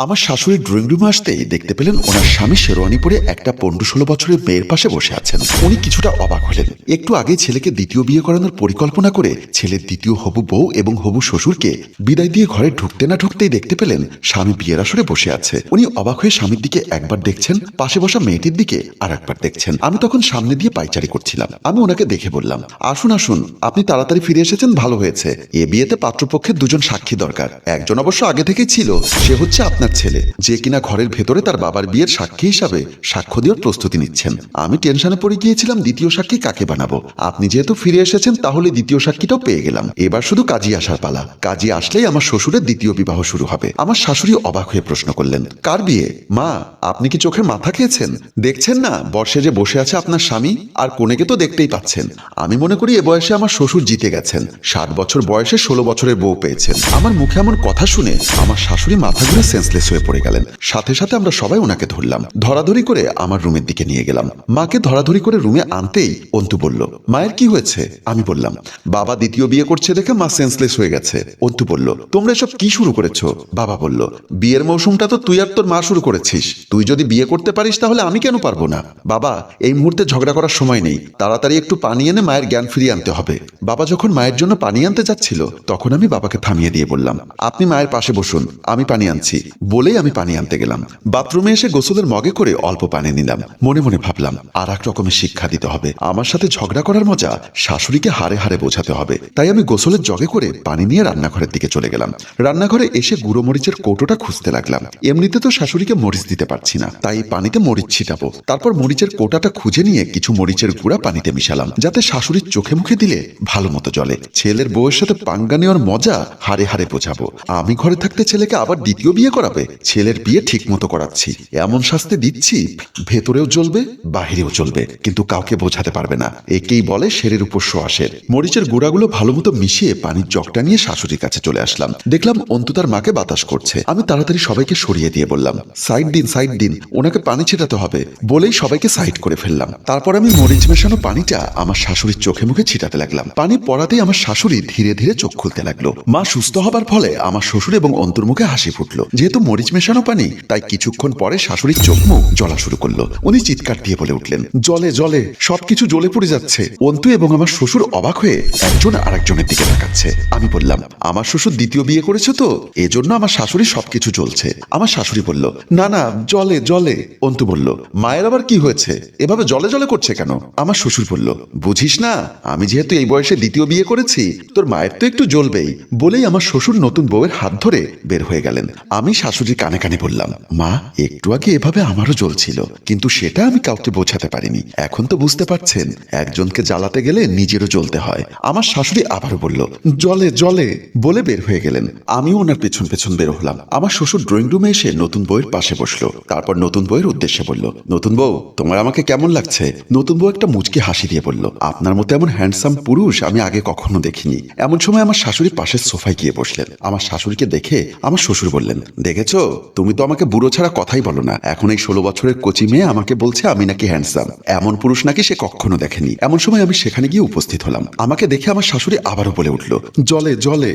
আমার শাশুড়ি ড্রয়িং রুমে আসতেই দেখতে পেলেন ওনার স্বামী শেরওয়ানি পরে একটা পনেরো ষোলো বছরের মেয়ের পাশে বসে আছেন। উনি কিছুটা অবাক হলেন। একটু আগে ছেলেকে দ্বিতীয় বিয়ে করানোর পরিকল্পনা করে ছেলের দ্বিতীয় হবু বউ এবং হবু শ্বশুরকে বিদায় দিয়ে ঘরে ঢুকতে না ঢুকতেই দেখতে পেলেন স্বামী বিয়ের আসরে বসে আছে। উনি অবাক হয়ে স্বামীর দিকে একবার দেখছেন, পাশে বসা মেয়েটির দিকে আর একবার দেখছেন। আমি তখন সামনে দিয়ে পাইচারি করছিলাম। আমি ওনাকে দেখে বললাম, আসুন আসুন, আপনি তাড়াতাড়ি ফিরে এসেছেন, ভালো হয়েছে। এ বিয়েতে পাত্রপক্ষের দুজন সাক্ষী দরকার। একজন অবশ্য আগে থেকেই ছিল। সে হচ্ছে আপনার ছেলে, যে কিনা ঘরের ভেতরে তার বাবার বিয়ের সাক্ষী হিসাবে সাক্ষ্য দেওয়ার প্রস্তুতি নিচ্ছেন। আমি টেনশনে পড়ে গিয়েছিলাম দ্বিতীয় সাক্ষী কাকে বানাবো। আপনি যেহেতু ফিরে এসেছেন, তাহলে দ্বিতীয় সাক্ষীটাও পেয়ে গেলাম। এবার শুধু কাজী আসার পালা। কাজী আসলেই আমার শ্বশুরের দ্বিতীয় বিবাহ শুরু হবে। আমার শাশুড়ি অবাক হয়ে প্রশ্ন করলেন, কার বিয়ে? মা, আপনি কি চোখের মাথা খেয়েছেন? দেখছেন না, বর্ষে যে বসে আছে আপনার স্বামী, আর কোনেকে তো দেখতেই পাচ্ছেন। আমি মনে করি এ বয়সে আমার শ্বশুর জিতে গেছেন। ষাট বছর বয়সে ষোলো বছরের বউ পেয়েছেন। আমার মুখে এমন কথা শুনে আমার শাশুড়ি মাথা ঘুরে সেন্সলেস হয়ে পড়ে গেলেন। সাথে সাথে আমরা সবাই ওনাকে ধরলাম। ধরাধরি করে আমার রুমের দিকে নিয়ে গেলাম। মাকে ধরাধরি করে রুমে আনতেই অন্তু বলল, মায়ের কি হয়েছে? আমি বললাম, বাবা দ্বিতীয় বিয়ে করছে দেখে মা সেন্সলেস হয়ে গেছে। অন্তু বলল, তোমরা এসব কি শুরু করেছ? বাবা বলল, বিয়ের মৌসুমটা তো তুই আর তোর মা শুরু করেছিস। তুই যদি বিয়ে করতে পারিস তাহলে আমি কেন পারব না? বাবা, এই মুহূর্তে ঝগড়া করার সময় নেই। তাড়াতাড়ি একটু পানি এনে মায়ের জ্ঞান ফিরিয়ে আনতে হবে। বাবা যখন মায়ের জন্য পানি আনতে যাচ্ছিল, তখন আমি বাবাকে থামিয়ে দিয়ে বললাম, আপনি মায়ের পাশে বসুন, আমি পানি আনছি। বলেই আমি পানি আনতে গেলাম। বাথরুমে এসে গোসলের মগে করে অল্প পানি নিলাম। মনে মনে ভাবলাম আর এক রকমের শিক্ষা দিতে হবে। আমার সাথে ঝগড়া করার মজা শাশুড়িকে হারে হারে বোঝাতে হবে। তাই আমি গোসলের জগে করে পানি নিয়ে রান্নাঘরের দিকে চলে গেলাম। রান্নাঘরে এসে গুঁড়ো মরিচের কৌটোটা খুঁজতে লাগলাম। এমনিতে তো শাশুড়িকে মরিচ দিতে পারছি না। তাই পানিতে মরিচ ছিটাবো। তারপর মরিচের কোটাটা খুঁজে নিয়ে কিছু মরিচের গুঁড়া পানিতে মিশালাম, যাতে শাশুড়ির চোখে মুখে দিলে ভালো মতো জলে ছেলের বউয়ের সাথে পাঙ্গা নেওয়ার মজা হারে হারে বোঝাবো। আমি ঘরে থাকতে ছেলেকে আবার দ্বিতীয় বিয়ে করাবে ছেলের বিয়ে ঠিক মতো করাচ্ছি। এমন শাস্তি দিচ্ছি, ভেতরেও জ্বলবে, বাহিরেও জ্বলবে, কিন্তু কাউকে বোঝাতে পারবে না। একেই বলে শেরের উপর সোয়াশের মরিচের গুঁড়াগুলো ভালো মতো মিশিয়ে পানির জগটা নিয়ে শাশুড়ির কাছে চলে আসলাম। দেখলাম অন্তু তার মাকে বাতাস করছে। আমি তাড়াতাড়ি সবাইকে সরিয়ে দিয়ে বললাম, সাইড দিন সাইড দিন, ওনাকে পানি ছেটাতে হবে। বলেই সবাইকে সাইড করে ফেললাম। তারপর আমি মরিচ মেশানো পানিটা আমার শাশুড়ির চোখে মুখে ছিটাতে লাগলাম। পানি পড়াতেই আমার শাশুড়ি ধীরে ধীরে চোখ খুলতে লাগল। মা সুস্থ হবার ফলে আমার শ্বশুর এবং অন্তর মুখে হাসি ফুটলো। যেহেতু মরিচ মেশানো পানি। তাই কিছুক্ষণ পরে শাশুড়ির চোখ মুখ জ্বলা শুরু করল। উনি চিৎকার দিয়ে বলে উঠলেন, জলে জলে, সবকিছু জ্বলে পড়ে যাচ্ছে। অন্তু এবং আমার শ্বশুর অবাক হয়ে একজন আরেকজনের দিকে তাকাচ্ছে। আমি বললাম, আমার শ্বশুর দ্বিতীয় বিয়ে করেছে তো? এজন্য আমার শাশুড়ি সবকিছু জ্বলছে। আমার শাশুড়ি বলল, না না, জলে জলে। অন্তু বলল, মায়ের আবার কি হয়েছে? এভাবে জলে জলে করছে কেন? আমার শ্বশুর বলল, বুঝিস না, আমি যেহেতু এই বয়সে দ্বিতীয় বিয়ে করেছি, তোর মায়ের তো একটু জ্বলবেই। বলেই আমার শ্বশুর নতুন বউয়ের হাত ধরে বের হয়ে গেলেন। আমি শাশুড়ি কানে কানে বললাম, মা, একটু আগে এভাবে আমারও জ্বলছিল কিন্তু সেটা আমি কাউকে বোঝাতে পারিনি। এখন তো বুঝতে পারছেন, একজনকে জ্বালাতে গেলে নিজেরও জ্বলতে হয়। আমার শাশুড়ি আবারও বলল, জলে জলে, বলে বের হয়ে গেলেন। আমিও ওনার পেছন পেছন বের হলাম। আমার শ্বশুর ড্রয়িং রুমে এসে নতুন বইয়ের পাশে বসল। তারপর নতুন বইয়ের উদ্দেশ্যে বলল, নতুন বউ, তোমার আমাকে কেমন লাগছে? নতুন বউ একটা মুচকি হাসি দিয়ে বলল, আপনার মতো এমন হ্যান্ডসাম পুরুষ আমি আগে কখনো দেখিনি। এমন সময় আমার শাশুড়ি পাশের সোফায় গিয়ে বসলেন। আমার শাশুড়িকে দেখে আমার শ্বশুর বললেন দেখেছ তুমি তো আমাকে বুড়ো ছাড়া কথাই বলো না। এখন এই ষোলো বছরের কচি মেয়ে আমাকে বলছে আমি নাকি হ্যান্ডসাম এমন পুরুষ নাকি সে কখনো দেখেনি। এমন সময় আমি সেখানে গিয়ে উপস্থিত হলাম। আমাকে দেখে আমার শাশুড়ি আবারও বলে উঠল, জলে জলে।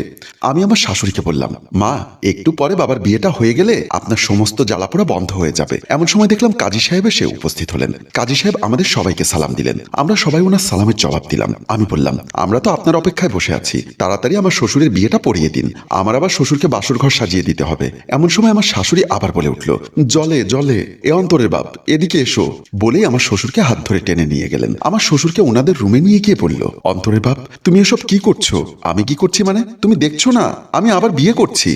আমি আমার শাশুড়িকে বললাম, মা, একটু পরে বাবার বিয়েটা হয়ে গেলে আপনার সমস্ত জ্বালাপোড়া বন্ধ হয়ে যাবে। এমন সময় দেখলাম কাজী সাহেব এসে উপস্থিত হলেন। কাজী সাহেব আমাদের সবাইকে সালাম দিলেন। আমরা সবাই ওনার সালামের জবাব দিলাম। আমি বললাম, আমরা তো আপনার অপেক্ষায় বসে আছি। তাড়াতাড়ি আমার শ্বশুরের বিয়েটা পড়িয়ে দিন। আমার আবার শ্বশুরকে বাসর ঘর সাজিয়ে দিতে হবে। এমন সময় আমার শাশুড়ি আবার বলে উঠল, জলে জলে, এ অন্তরের বাপ, এদিকে এসো। বলেই আমার শ্বশুরকে হাত ধরে টেনে নিয়ে গেলেন। আমার শ্বশুরকে ওনাদের রুমে নিয়ে গিয়ে বলল, অন্তরের বাপ, তুমি এসব কি করছ? আমি কি করছি মানে? তুমি দেখছ না? আমি আবার বিয়ে করছি।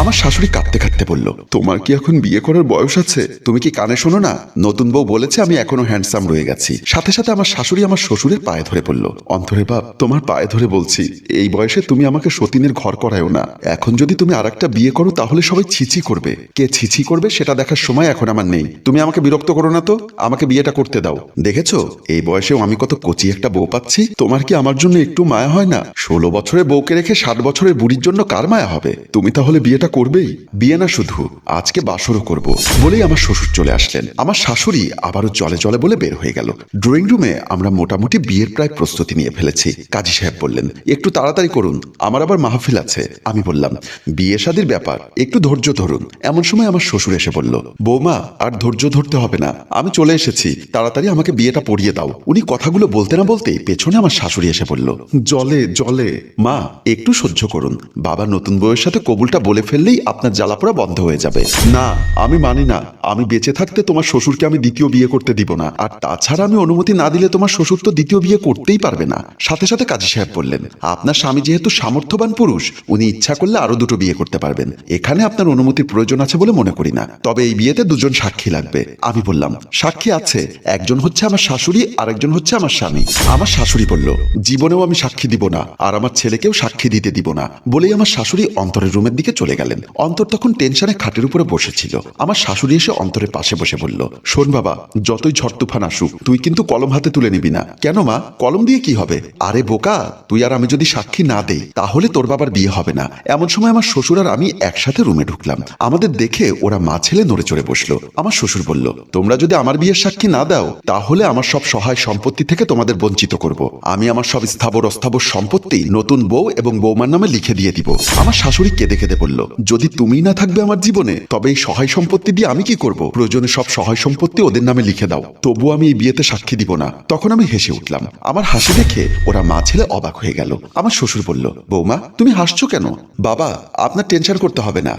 আমার শাশুড়ি কাঁদতে কাঁদতে বলল, তোমার কি এখন বিয়ে করার বয়স আছে? তুমি কি কানে শোনো না? নতুন বউ বলেছে আমি এখনও হ্যান্ডসাম রয়ে গেছি। সাথে সাথে আমার শাশুড়ি আমার শ্বশুরের পায়ে ধরে বলল, অন্তরের বাপ, তোমার পায়ে ধরে বলছি, এই বয়সে তুমি আমাকে সতীনের ঘর করায়ও না। এখন যদি তুমি আর বিয়ে করো তাহলে সবাই ছিছি করবে? কে ছিছি করবে সেটা দেখার সময় এখন আমার নেই। তুমি আমাকে বিরক্ত করো না তো? আমাকে বিয়েটা করতে দাও। দেখেছ? এই বয়সেও আমি কত কচি একটা বউ পাচ্ছি। তোমার কি আমার জন্য একটু মায়া হয় না? ষোলো বছরের বউকে রেখে ষাট বছরের বুড়ির জন্য কার মায়া হবে? তুমি তাহলে বিয়েটা করবেই? বিয়ে না শুধু, আজকে বাসরও করব। বলেই আমার শ্বশুর চলে আসলেন। আমার শাশুড়ি আবারও জলে জলে বলে বের হয়ে গেল। ড্রয়িং রুমে আমরা মোটামুটি বিয়ের প্রায় প্রস্তুতি নিয়ে ফেলেছি, কাজী সাহেব বললেন। একটু তাড়াতাড়ি করুন, আমার আবার মাহফিল আছে। আমি বললাম, বিয়ে শাদির ব্যাপার, একটু ধৈর্য ধরুন করুন। এমন সময় আমার শ্বশুর এসে বলল, বৌমা, আর ধৈর্য ধরতে হবে না। আমি চলে এসেছি। তাড়াতাড়ি আমাকে বিয়েটা পড়িয়ে দাও। উনি কথাগুলো বলতে না বলতেই পেছনে আমার শাশুড়ি এসে বলল, জলে জলে। মা, একটু সহ্য করুন। বাবা নতুন বউয়ের সাথে কবুলটা বলে ফেললেই আপনার জ্বালাপোড়া বন্ধ হয়ে যাবে। না, আমি মানি না। আমি বেঁচে থাকতে তোমার শ্বশুরকে আমি দ্বিতীয় বিয়ে করতে দিব না। আর তাছাড়া আমি অনুমতি না দিলে তোমার শ্বশুর তো দ্বিতীয় বিয়ে করতেই পারবে না। সাথে সাথে কাজী সাহেব বললেন, আপনার স্বামী যেহেতু সামর্থ্যবান পুরুষ, উনি ইচ্ছা করলে আরও দুটো বিয়ে করতে পারবেন। এখানে আপনার অনুমতির প্রয়োজন আছে বলে মনে করি না। তবে এই বিয়েতে দুজন সাক্ষী লাগবে। আমি বললাম, সাক্ষী আছে। একজন হচ্ছে আমার শাশুড়ি আর একজন হচ্ছে আমার স্বামী। আমার শাশুড়ি বলল, জীবনেও আমি সাক্ষী দিব না, আর আমার ছেলেকেও সাক্ষী দিতে দিব না। বলেই আমার শাশুড়ি অন্তরের রুমের দিকে চলে গেলেন। অন্তর তখন টেনশনে খাটের উপরে বসেছিল। আমার শাশুড়ি এসে অন্তরের পাশে বসে বলল, শোন বাবা, যতই ঝড় তুফান আসুক, তুই কিন্তু কলম হাতে তুলে নিবি না। কেন মা? কলম দিয়ে কি হবে? আরে বোকা, তুই আর আমি যদি সাক্ষী না দেই, তাহলে তোর বাবার বিয়ে হবে না। এমন সময় আমার শ্বশুর আর আমি একসাথে রুমে ঢুকলাম। আমাদের দেখে ওরা মা ছেলে নড়ে চড়ে বসল। আমার শ্বশুর বলল, তোমরা যদি আমার বিয়ের সাক্ষী না দাও, তাহলে আমার সব সহায় সম্পত্তি থেকে তোমাদের বঞ্চিত করব। আমি আমার সব স্থাবর অস্থাবর সম্পত্তি নতুন বউ এবং বৌমার নামে লিখে দিয়ে দিব। আমার শাশুড়ি কেঁদে কেঁদে বলল, যদি তুমি না থাকবে আমার জীবনে, তবে এই সহায় সম্পত্তি দিয়ে আমি কি করব? প্রয়োজনে সব সহায় সম্পত্তি ওদের নামে লিখে দাও। তবু আমি এই বিয়েতে সাক্ষী দিব না। তখন আমি হেসে উঠলাম। আমার হাসি দেখে ওরা মা ছেলে অবাক হয়ে গেল। আমার শ্বশুর বলল, বৌমা, তুমি হাসছো কেন? বাবা, আপনার টেনশন করতে হবে না।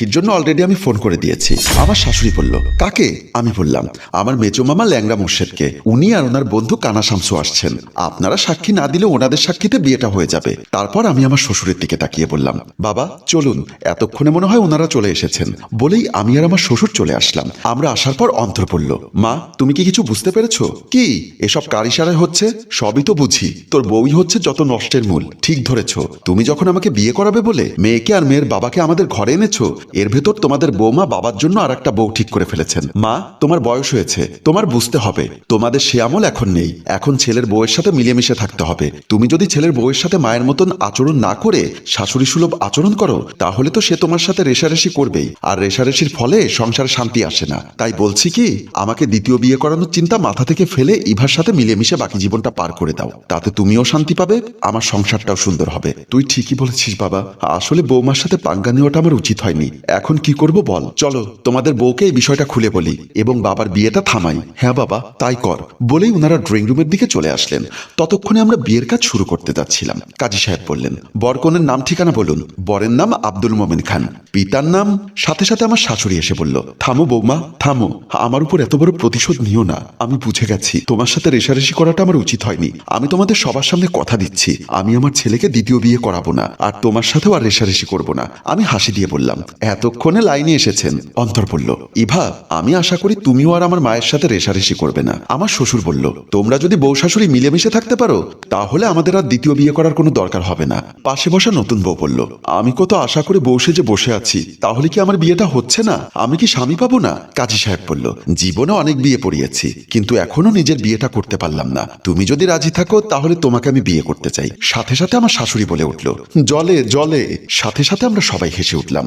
সাক্ষীর জন্য অলরেডি আমি ফোন করে দিয়েছি। আমার শাশুড়ি বলল, কাকে? আমি বললাম, আমার মেজো মামা ল্যাংড়া মোর্শেদকে। উনি আর ওনার বন্ধু কানা শামসু আসছেন। আপনারা সাক্ষী না দিলে ওনাদের সাক্ষীতে বিয়েটা হয়ে যাবে। তারপর আমি আমার শ্বশুরের দিকে তাকিয়ে বললাম, বাবা, চলুন, এতক্ষণে মনে হয় ওনারা চলে এসেছেন। বলেই আমি আর আমার শ্বশুর চলে আসলাম। আমরা আসার পর অন্তর পড়ল। মা, তুমি কি কিছু বুঝতে পেরেছ? কি? এসব কার ইশারায় হচ্ছে? সবই তো বুঝি। তোর বউই হচ্ছে যত নষ্টের মূল। ঠিক ধরেছ। তুমি যখন আমাকে বিয়ে করাবে বলে মেয়েকে আর মেয়ের বাবাকে আমাদের ঘরে এনেছো এর ভেতর তোমাদের বৌমা বাবার জন্য আর একটা বউ ঠিক করে ফেলেছেন। মা, তোমার বয়স হয়েছে, তোমার বুঝতে হবে। তোমাদের সে আমল এখন নেই। এখন ছেলের বউয়ের সাথে মিলেমিশে থাকতে হবে। তুমি যদি ছেলের বউয়ের সাথে মায়ের মতন আচরণ না করে শাশুড়ি সুলভ আচরণ করো, তাহলে তো সে তোমার সাথে রেশারেশি করবেই। আর রেশারেশির ফলে সংসারে শান্তি আসে না। তাই বলছি কি, আমাকে দ্বিতীয় বিয়ে করানোর চিন্তা মাথা থেকে ফেলে ইভার সাথে মিলেমিশে বাকি জীবনটা পার করে দাও। তাতে তুমিও শান্তি পাবে, আমার সংসারটাও সুন্দর হবে। তুই ঠিকই বলেছিস বাবা। আসলে বৌমার সাথে পাঙ্গা নেওয়াটা আমার উচিত হয়নি। এখন কি করব বল। চলো, তোমাদের বউকে এই বিষয়টা খুলে বলি এবং বাবার বিয়েটা থামাই। হ্যাঁ বাবা, তাই কর। বলেই ওনারা ড্রয়িং রুমের দিকে চলে আসলেন। ততক্ষণে আমরা বিয়ের কাজ শুরু করতে যাচ্ছিলাম। কাজী সাহেব বললেন, বরকনের নাম ঠিকানা বলুন। বরের নাম আব্দুল মোমেন খান। পিতার নাম? সাথে সাথে আমার শাশুড়ি এসে বলল, থামো বৌমা, থামো। আমার উপর এত বড় প্রতিশোধ নিও না। আমি বুঝে গেছি। তোমার সাথে রেশারেশি করাটা আমার উচিত হয়নি। আমি তোমাদের সবার সামনে কথা দিচ্ছি। আমি আমার ছেলেকে দ্বিতীয় বিয়ে করাবো না। আর তোমার সাথেও আর রেশারেশি করব না। আমি হাসি দিয়ে বললাম এতক্ষণে লাইনে এসেছেন। অন্তর বলল ইভা, আমি আশা করি তুমিও আর আমার মায়ের সাথে রেশারেশি করবে না। আমার শ্বশুর বলল, তোমরা যদি বউ শাশুড়ি মিলেমিশে থাকতে পারো, তাহলে আমাদের আর দ্বিতীয় বিয়ে করার কোনো দরকার হবে না। পাশে বসা নতুন বউ বলল, আমি কত আশা করে বউ সেজে বসে আছি, তাহলে কি আমার বিয়েটা হচ্ছে না? আমি কি স্বামী পাবো না? কাজী সাহেব বলল, জীবনে অনেক বিয়ে পড়িয়েছি, কিন্তু এখনও নিজের বিয়েটা করতে পারলাম না। তুমি যদি রাজি থাকো, তাহলে তোমাকে আমি বিয়ে করতে চাই। সাথে সাথে আমার শাশুড়ি বলে উঠল, জলে জলে। সাথে সাথে আমরা সবাই হেসে উঠলাম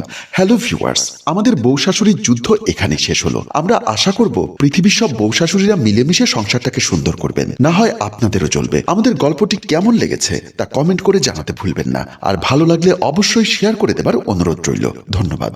হ্যালো ভিউয়ার্স আমাদের বউ শাশুড়ির যুদ্ধ এখানে শেষ হলো। আমরা আশা করব পৃথিবীর সব বউ শাশুড়িরা মিলেমিশে সংসারটাকে সুন্দর করবেন। না হয় আপনাদেরও চলবে আমাদের গল্পটি কেমন লেগেছে তা কমেন্ট করে জানাতে ভুলবেন না। আর ভালো লাগলে অবশ্যই শেয়ার করে দেবার অনুরোধ রইল। ধন্যবাদ।